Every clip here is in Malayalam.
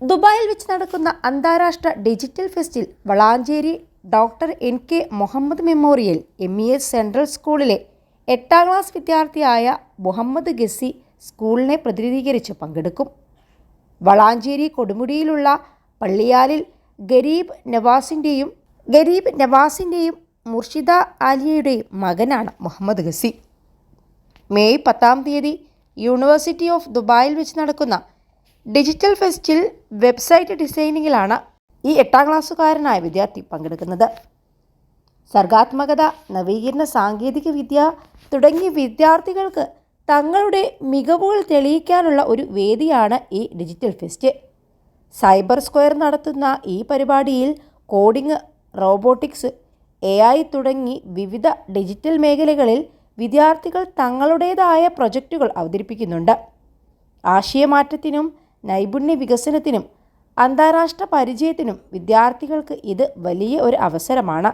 ദുബായിൽ വെച്ച് നടക്കുന്ന അന്താരാഷ്ട്ര digital ഫെസ്റ്റിൽ Valanchery doctor N K Muhammad memorial M E S central സ്കൂളിലെ എട്ടാം ക്ലാസ് വിദ്യാർത്ഥിയായ മുഹമ്മദ് ഗസി സ്കൂളിനെ പ്രതിനിധീകരിച്ച് പങ്കെടുക്കും. വളാഞ്ചേരി കൊടുമുടിയിലുള്ള പള്ളിയാലിൽ ഗരീബ് നവാസിന്റെയും ഗരീബ് നവാസിന്റെയും മുർഷിദ ആലിയയുടെയും മകനാണ് മുഹമ്മദ് ഗസി. മെയ് പത്താം തീയതി യൂണിവേഴ്സിറ്റി ഓഫ് ദുബായിൽ വെച്ച് നടക്കുന്ന ഡിജിറ്റൽ ഫെസ്റ്റിൽ വെബ്സൈറ്റ് ഡിസൈനിങ്ങിലാണ് ഈ എട്ടാം ക്ലാസ്സുകാരനായ വിദ്യാർത്ഥി പങ്കെടുക്കുന്നത്. സർഗാത്മകത നവീകരണ സാങ്കേതിക വിദ്യ തുടങ്ങിയ വിദ്യാർത്ഥികൾക്ക് തങ്ങളുടെ മികവുകൾ തെളിയിക്കാനുള്ള ഒരു വേദിയാണ് ഈ ഡിജിറ്റൽ ഫെസ്റ്റ്. സൈബർ സ്ക്വയർ നടത്തുന്ന ഈ പരിപാടിയിൽ കോഡിംഗ് റോബോട്ടിക്സ് എ ഐ തുടങ്ങി വിവിധ ഡിജിറ്റൽ മേഖലകളിൽ വിദ്യാർത്ഥികൾ തങ്ങളുടേതായ പ്രൊജക്റ്റുകൾ അവതരിപ്പിക്കുന്നുണ്ട്. ആശയമാറ്റത്തിനും നൈപുണ്യ വികസനത്തിനും അന്താരാഷ്ട്ര പരിചയത്തിനും വിദ്യാർത്ഥികൾക്ക് ഇത് വലിയ ഒരു അവസരമാണ്.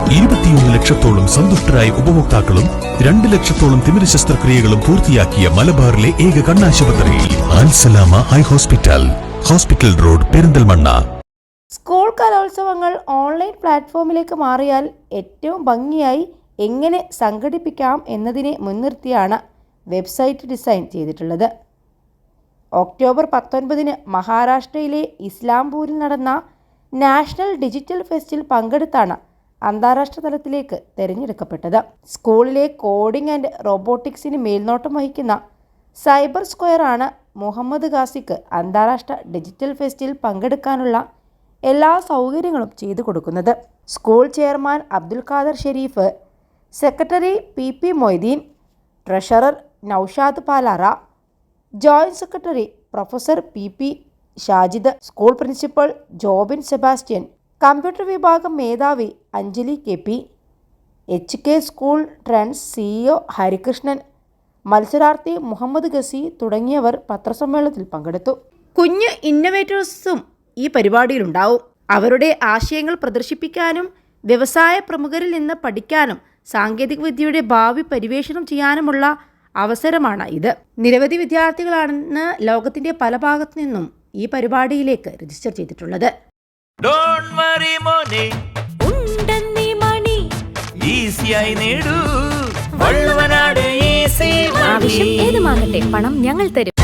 ഇരുപത്തിയൊന്ന് ലക്ഷത്തോളം സന്തുഷ്ടരായ ഉപഭോക്താക്കളും രണ്ട് ലക്ഷത്തോളം തിമിര ശസ്ത്രക്രിയകളും പൂർത്തിയാക്കിയ മലബാറിലെ ഏക കണ്ണാശുപത്രി Alsalama high hospital hospital road Perinthalmanna. School കലോത്സവങ്ങൾ online പ്ലാറ്റ്ഫോമിലേക്ക് മാറിയാൽ ഏറ്റവും ഭംഗിയായി എങ്ങനെ സംഘടിപ്പിക്കാം എന്നതിനെ മുൻനിർത്തിയാണ് വെബ്സൈറ്റ് ഡിസൈൻ ചെയ്തിട്ടുള്ളത്. ഒക്ടോബർ പത്തൊൻപതിന് മഹാരാഷ്ട്രയിലെ ഇസ്ലാംപൂരിൽ നടന്ന നാഷണൽ ഡിജിറ്റൽ ഫെസ്റ്റിൽ പങ്കെടുത്താണ് അന്താരാഷ്ട്ര തലത്തിലേക്ക് തിരഞ്ഞെടുക്കപ്പെട്ടത്. സ്കൂളിലെ കോഡിംഗ് ആൻഡ് റോബോട്ടിക്സിന് മേൽനോട്ടം വഹിക്കുന്ന സൈബർ സ്ക്വയറാണ് മുഹമ്മദ് ഖാസിക്ക് അന്താരാഷ്ട്ര ഡിജിറ്റൽ ഫെസ്റ്റിൽ പങ്കെടുക്കാനുള്ള എല്ലാ സൗകര്യങ്ങളും ചെയ്തു കൊടുക്കുന്നത്. School chairman Abdul Khader Sharif secretary P P Moideen treasurer Naushad Palara joint secretary professor P P Shajid school principal Jobin Sebastian computer വിഭാഗം മേധാവി Anjali K P H K school trends CEO Harikrishnan മത്സരാർത്ഥി മുഹമ്മദ് ഗസി തുടങ്ങിയവർ പത്രസമ്മേളനത്തിൽ പങ്കെടുത്തു. കുഞ്ഞ് ഇന്നവേറ്റേഴ്സും ഈ പരിപാടിയിലുണ്ടാവും. അവരുടെ ആശയങ്ങൾ പ്രദർശിപ്പിക്കാനും വ്യവസായ പ്രമുഖരിൽ നിന്ന് പഠിക്കാനും സാങ്കേതികവിദ്യയുടെ ഭാവി പരിവേഷണം ചെയ്യാനുമുള്ള അവസരമാണ് ഇത്. നിരവധി വിദ്യാർത്ഥികളാണ് ലോകത്തിന്റെ പല ഭാഗത്തു നിന്നും ഈ പരിപാടിയിലേക്ക് രജിസ്റ്റർ ചെയ്തിട്ടുള്ളത്. ഡോണ്ട് വറി മോനെ. ഉണ്ടെന്നീ മണി. ഈസിയായി നേടൂ. വള്ളുവനാട് ഈസി ആവശ്യം ഏതുമാകട്ടെ പണം ഞങ്ങൾ തരും.